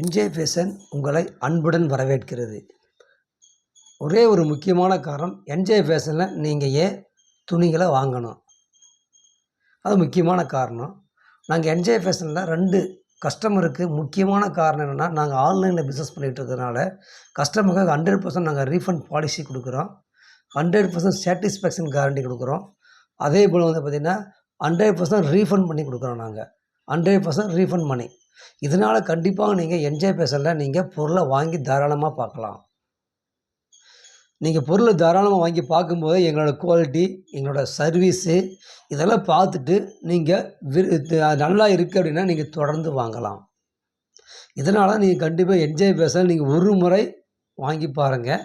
NJ fashion உங்களை அன்புடன் வரவேற்கிறது. ஒரே ஒரு முக்கியமான காரணம் என்ஜே ஃபேஷனில் நீங்கள் ஏன் துணிகளை வாங்கணும். அது முக்கியமான காரணம். நாங்கள் என்ஜே ஃபேஷனில் ரெண்டு கஸ்டமருக்கு முக்கியமான காரணம் என்னென்னா நாங்கள் ஆன்லைனில் பிஸ்னஸ் பண்ணிகிட்டு இருக்கிறதுனால கஸ்டமருக்கு ஹண்ட்ரட் பர்சன்ட் நாங்கள் ரீஃபண்ட் பாலிசி கொடுக்குறோம். ஹண்ட்ரட் பர்சன்ட் சாட்டிஸ்ஃபேக்ஷன் கேரண்டி கொடுக்குறோம். அதே போல் வந்து பார்த்திங்கன்னா ஹண்ட்ரட் பர்சன்ட் ரீஃபண்ட் பண்ணி கொடுக்குறோம் நாங்கள் ஹண்ட்ரட் பர்சன்ட் ரீஃபண்ட் மணி இதனால் கண்டிப்பாக நீங்கள் என்ஜாய் பேசல நீங்கள் பொருளை வாங்கி தாராளமாக பார்க்கலாம். நீங்கள் பொருளை தாராளமாக வாங்கி பார்க்கும்போது எங்களோட குவாலிட்டி எங்களோட சர்வீஸு இதெல்லாம் பார்த்துட்டு நீங்கள் விரு நல்லா இருக்குது அப்படின்னா நீங்கள் தொடர்ந்து வாங்கலாம். இதனால் நீங்கள் கண்டிப்பாக என்ஜாய் பேச நீங்கள் ஒரு முறை வாங்கி பாருங்கள்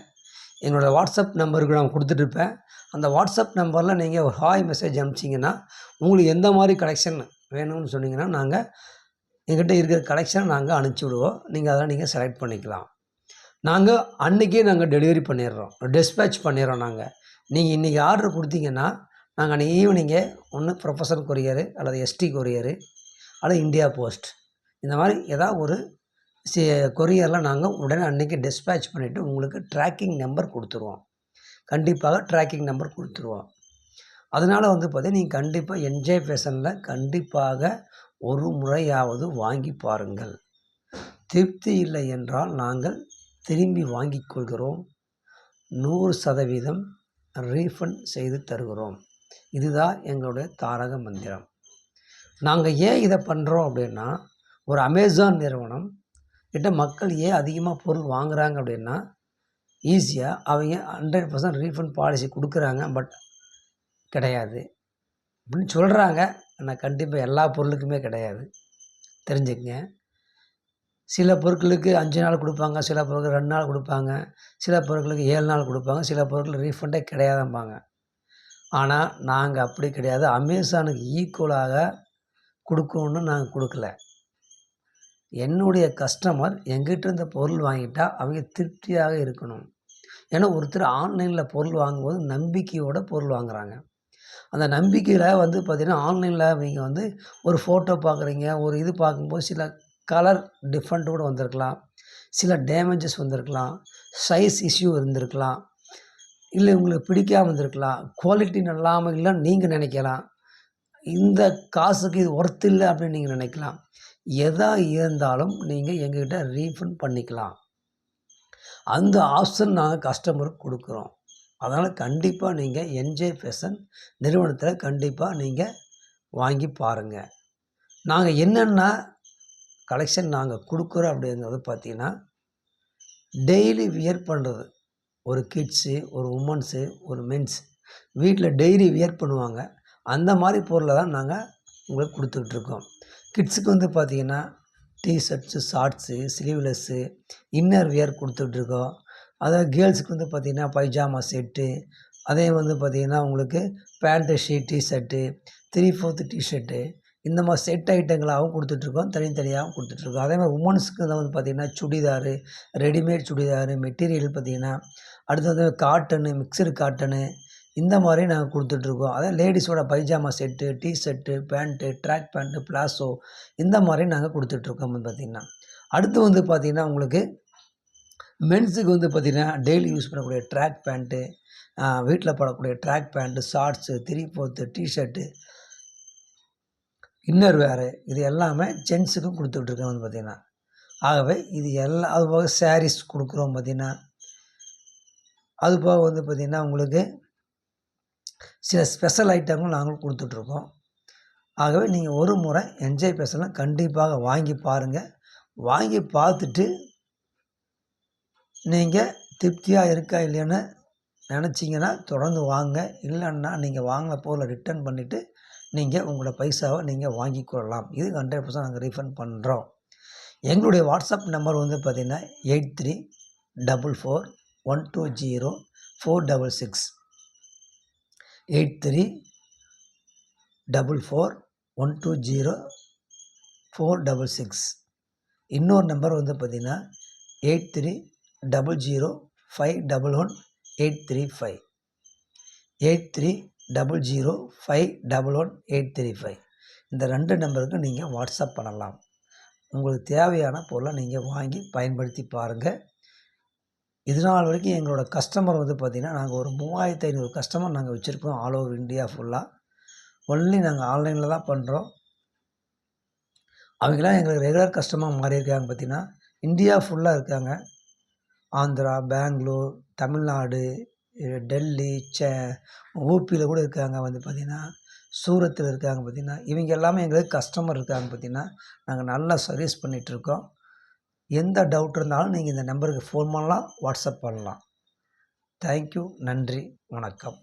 என்னோடய வாட்ஸ்அப் நம்பருக்கு நான் கொடுத்துட்ருப்பேன் அந்த வாட்ஸ்அப் நம்பரில் நீங்கள் ஒரு ஹாய் மெசேஜ் அனுப்பிச்சிங்கன்னா உங்களுக்கு எந்த மாதிரி கலெக்ஷன் வேணும்னு சொன்னீங்கன்னா நாங்கள் எங்கிட்ட இருக்கிற கலெக்ஷனை நாங்கள் அனுப்பிச்சி விடுவோம் நீங்கள் அதெல்லாம் நீங்கள் செலக்ட் பண்ணிக்கலாம். நாங்கள் அன்றைக்கே நாங்கள் டெலிவரி பண்ணிடுறோம். டிஸ்பேட்ச் பண்ணிடுறோம் நாங்கள் நீங்கள் இன்றைக்கி ஆர்டர் கொடுத்தீங்கன்னா நாங்கள் அன்றைக்கி ஈவினிங்கே ஒன்று ப்ரொஃபஸர் கொரியரு அல்லது எஸ்டி கொரியரு அல்லது இந்தியா போஸ்ட் இந்த மாதிரி ஏதாவது ஒரு சி கொரியரில் நாங்கள் உடனே அன்றைக்கி டிஸ்பேட்ச் பண்ணிவிட்டு உங்களுக்கு ட்ராக்கிங் நம்பர் கொடுத்துருவோம். கண்டிப்பாக ட்ராக்கிங் நம்பர் கொடுத்துருவோம். அதனால் வந்து பார்த்தீங்கன்னா நீங்கள் கண்டிப்பாக என்ஜாய் ஃபேஷனில் கண்டிப்பாக ஒரு முறையாவது வாங்கி பாருங்கள். திருப்தி இல்லை என்றால் நாங்கள் திரும்பி வாங்கிக் கொள்கிறோம். நூறு சதவீதம் ரீஃபண்ட் செய்து தருகிறோம். இதுதான் எங்களுடைய தாரக மந்திரம். நாங்கள் ஏன் இதை பண்ணுறோம் அப்படின்னா ஒரு அமேசான் நிறுவனம் கிட்ட மக்கள் ஏன் அதிகமாக பொருள் வாங்குகிறாங்க அப்படின்னா ஈஸியாக அவங்க ஹண்ட்ரட் பர்சன்ட் ரீஃபண்ட் பாலிசி கொடுக்குறாங்க. பட் கிடையாது. அப்படின்னு சொல்கிறாங்க ஆனால் கண்டிப்பாக எல்லா பொருளுக்குமே கிடையாது. தெரிஞ்சுக்கங்க. சில பொருட்களுக்கு அஞ்சு நாள் கொடுப்பாங்க சில பொருட்கள் ரெண்டு நாள் கொடுப்பாங்க சில பொருட்களுக்கு ஏழு நாள் கொடுப்பாங்க சில பொருட்கள் ரீஃபண்டே கிடையாதும்பாங்க. ஆனால் நாங்கள் அப்படி கிடையாது. அமேசானுக்கு ஈக்குவலாக கொடுக்கணுன்னு நாங்கள் கொடுக்கல. என்னுடைய கஸ்டமர் எங்கிட்ட இருந்த பொருள் வாங்கிட்டா அவங்க திருப்தியாக இருக்கணும். ஏன்னா ஒருத்தர் ஆன்லைனில் பொருள் வாங்கும்போது நம்பிக்கையோட பொருள் வாங்குறாங்க. அந்த நம்பிக்கையில் வந்து பார்த்திங்கன்னா ஆன்லைனில் நீங்கள் வந்து ஒரு ஃபோட்டோ பார்க்குறீங்க ஒரு இது பார்க்கும்போது சில கலர் டிஃப்ரெண்ட் கூட வந்திருக்கலாம். சில டேமேஜஸ் வந்திருக்கலாம். சைஸ் இஷ்யூ இருந்திருக்கலாம். இல்லை உங்களுக்கு பிடிக்காமல் இருந்திருக்கலாம். குவாலிட்டி நல்லாமல் இல்லைன்னு நீங்கள் நினைக்கலாம். இந்த காசுக்கு இது ஒர்த் இல்லை அப்படின்னு நீங்கள் நினைக்கலாம். எதா இருந்தாலும் நீங்கள் எங்ககிட்ட ரீஃபண்ட் பண்ணிக்கலாம். அந்த ஆப்ஷன் நாங்கள் கஸ்டமருக்கு கொடுக்குறோம். அதனால் கண்டிப்பாக நீங்கள் என்ஜே ஃபேஷன் நிறுவனத்தில் கண்டிப்பாக நீங்கள் வாங்கி பாருங்கள் நாங்கள் என்னென்ன கலெக்ஷன் நாங்கள் கொடுக்குறோம் அப்படிங்கிறது பார்த்தீங்கன்னா டெய்லி வியர் பண்ணுறது ஒரு கிட்ஸு ஒரு உமன்ஸு ஒரு மென்ஸ் வீட்டில் டெய்லி வியர் பண்ணுவாங்க. அந்த மாதிரி பொருளை தான் நாங்கள் உங்களுக்கு கொடுத்துக்கிட்ருக்கோம் கிட்ஸுக்கு வந்து பார்த்திங்கன்னா T-shirts shorts sleeveless inner wear கொடுத்துட்ருக்கோம் அதாவது கேர்ள்ஸுக்கு வந்து பார்த்திங்கன்னா பைஜாமா செட்டு அதே வந்து பார்த்திங்கன்னா உங்களுக்கு pant sheet T-shirt three fourth T-shirt இந்த மாதிரி செட் ஐட்டங்களாகவும் கொடுத்துட்ருக்கோம் தனித்தனியாகவும் கொடுத்துட்ருக்கோம். அதே மாதிரி உமன்ஸுக்கு தான் வந்து பார்த்திங்கன்னா சுடிதாரு ரெடிமேட் சுடிதாரு மெட்டீரியல் பார்த்திங்கன்னா அடுத்து வந்து காட்டனு மிக்சடு காட்டனு இந்த மாதிரி நாங்கள் கொடுத்துட்ருக்கோம். அதான் லேடிஸோட pyjama set T-shirt pant track pant palazzo இந்த மாதிரி நாங்கள் கொடுத்துட்ருக்கோம் வந்து பார்த்திங்கன்னா. அடுத்து வந்து பார்த்திங்கன்னா உங்களுக்கு மென்ஸுக்கு வந்து பார்த்திங்கன்னா டெய்லி யூஸ் பண்ணக்கூடிய ட்ராக் பேண்ட்டு வீட்டில் போடக்கூடிய track pant shorts three T-shirt inner வேறு இது எல்லாமே ஜென்ஸுக்கும் கொடுத்துட்ருக்கோம் வந்து பார்த்திங்கன்னா. ஆகவே இது எல்லாம் அது போக சாரீஸ் கொடுக்குறோம் பார்த்திங்கன்னா. அது போக வந்து பார்த்திங்கன்னா உங்களுக்கு சில ஸ்பெஷல் ஐட்டங்களும் நாங்களும் கொடுத்துட்ருக்கோம். ஆகவே நீங்கள் ஒரு முறை என்ஜாய் பேசலாம் கண்டிப்பாக வாங்கி பாருங்கள் வாங்கி பார்த்துட்டு நீங்கள் திருப்தியாக இருக்கா இல்லையான்னு நினச்சிங்கன்னா தொடர்ந்து வாங்க. இல்லைன்னா நீங்கள் வாங்கின பொருளை ரிட்டர்ன் பண்ணிவிட்டு நீங்கள் உங்களோட பைசாவை நீங்கள் வாங்கி கொள்ளலாம். இது ஹண்ட்ரட் பர்சன்ட் நாங்கள் ரீஃபண்ட் பண்ணுறோம் எங்களுடைய வாட்ஸ்அப் நம்பர் வந்து பார்த்திங்கன்னா eight three double four one two zero four double six eight three double four one two zero four double six இன்னொரு நம்பர் வந்து பார்த்திங்கன்னா eight three double zero five double one eight three five eight three double zero five double one eight three five இந்த ரெண்டு நம்பருக்கு நீங்கள் WhatsApp பண்ணலாம். உங்களுக்கு தேவையான பொருளை நீங்கள் வாங்கி பயன்படுத்தி பாருங்கள் இது நாள் வரைக்கும் எங்களோட கஸ்டமர் வந்து பார்த்திங்கன்னா நாங்கள் ஒரு மூவாயிரத்து ஐநூறு கஸ்டமர் நாங்கள் வச்சுருக்கோம் ஆல் ஓவர் இந்தியா ஃபுல்லாக ஒன்லி நாங்கள் ஆன்லைனில் தான் பண்ணுறோம் அவங்களாம் எங்களுக்கு ரெகுலர் கஸ்டமர் மாறி இருக்காங்க பார்த்திங்கன்னா இந்தியா ஃபுல்லாக இருக்காங்க. ஆந்திரா பெங்களூர் தமிழ்நாடு டெல்லி ச ஊபியில் கூட இருக்காங்க வந்து பார்த்திங்கன்னா சூரத்தில் இருக்காங்க பார்த்திங்கன்னா இவங்க எல்லாமே எங்களுக்கு கஸ்டமர் இருக்காங்க பார்த்திங்கன்னா நாங்கள் நல்லா சர்வீஸ் பண்ணிகிட்ருக்கோம் எந்த டவுட் இருந்தாலும் நீங்கள் இந்த நம்பருக்கு ஃபோன் பண்ணலாம் வாட்ஸ்அப் பண்ணலாம். தேங்க்யூ நன்றி வணக்கம்.